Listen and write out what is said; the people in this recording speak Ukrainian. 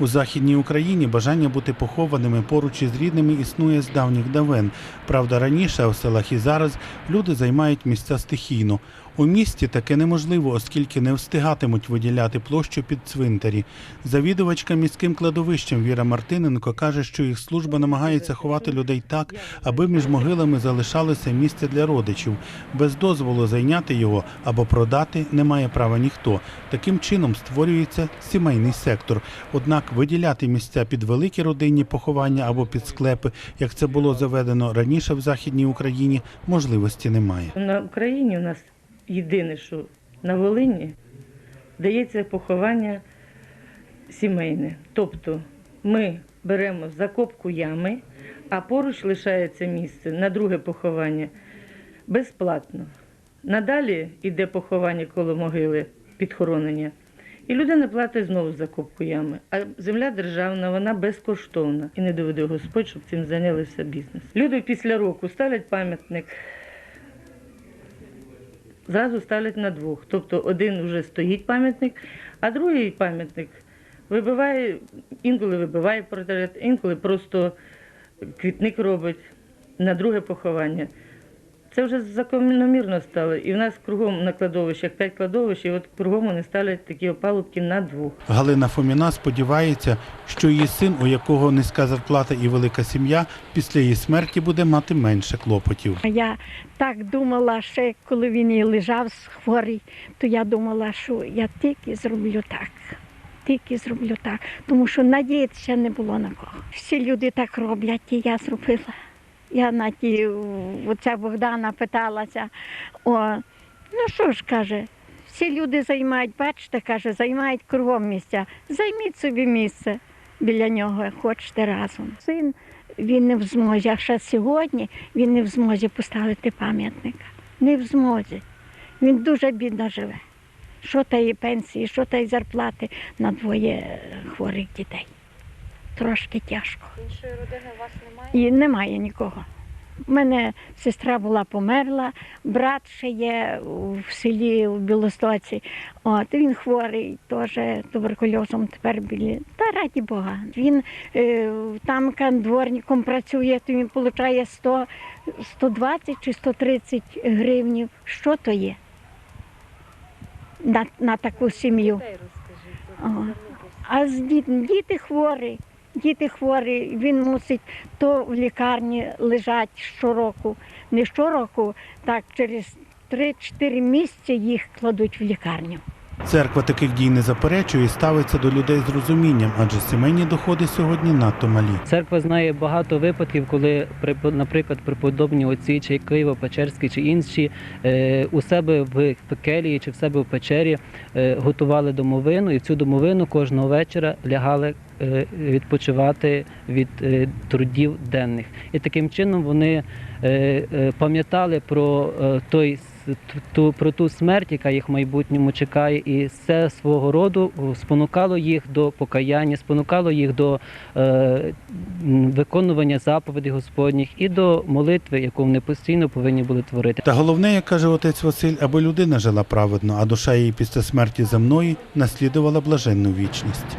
У західній Україні бажання бути похованими поруч із рідними існує з давніх давен. Правда, раніше, в селах і зараз люди займають місця стихійно. У місті таке неможливо, оскільки не встигатимуть виділяти площу під цвинтарі. Завідувачка міським кладовищем Віра Мартиненко каже, що їх служба намагається ховати людей так, аби між могилами залишалося місце для родичів. Без дозволу зайняти його або продати не має права ніхто. Таким чином створюється сімейний сектор. Однак виділяти місця під великі родинні поховання або під склепи, як це було заведено раніше в Західній Україні, можливості немає. На Україні у нас єдине, що на Волині дається поховання сімейне. Тобто ми беремо закопку ями, а поруч лишається місце на друге поховання безплатно. Надалі йде поховання коло могили, підхоронення. І людина платить знову закопку ями. А земля державна, вона безкоштовна. І не доведе Господь, щоб цим зайнялися бізнес. Люди після року ставлять пам'ятник зразу ставлять на двох. Тобто один вже стоїть пам'ятник, а другий пам'ятник вибиває, інколи вибиває портрет, інколи просто квітник робить на друге поховання. Це вже закономірно стало. І в нас кругом на кладовищах п'ять кладовищ, і от кругом вони ставлять такі опалубки на двох. Галина Фоміна сподівається, що її син, у якого низька зарплата і велика сім'я, після її смерті буде мати менше клопотів. Я так думала, ще коли він і лежав хворий, то я думала, що я тільки зроблю так. Тільки зроблю так, тому що надіятися не було на кого. Всі люди так роблять, і я зробила. Я на ті, оця Богдана питалася, о, ну що ж каже, всі люди займають, бачите, каже, займають кругом місця. Займіть собі місце біля нього, хочете разом. Син він не в змозі, а ще сьогодні він не в змозі поставити пам'ятника. Не в змозі. Він дуже бідно живе. Що та і пенсії, що та й зарплати на двоє хворих дітей. Трошки тяжко. Іншої родини у вас немає? І немає нікого. У мене сестра була померла, брат ще є в селі в Білостоці. От він хворий, теж туберкульозом тепер білі. Та раді Бога. Він е, там дворником працює, то він отримує 100, 120 чи 130 гривнів. Що то є на, на таку сім'ю? А з діт... діти хворі, діти хворі, він мусить то в лікарні лежать щороку. Не щороку, так через 3-4 місяці їх кладуть в лікарню. Церква таких дій не заперечує і ставиться до людей з розумінням, адже сімейні доходи сьогодні надто малі. Церква знає багато випадків, коли, наприклад, преподобні отці, чи Києво-Печерські, чи інші е, у себе в келії чи в себе в печері е, готували домовину, і в цю домовину кожного вечора лягали е, відпочивати від трудів денних. І таким чином вони пам'ятали про той ту, про ту смерть, яка їх в майбутньому чекає, і це свого роду спонукало їх до покаяння, спонукало їх до е, виконування заповідей Господніх і до молитви, яку вони постійно повинні були творити. Та головне, як каже отець Василь, аби людина жила праведно, а душа її після смерті земної наслідувала блаженну вічність.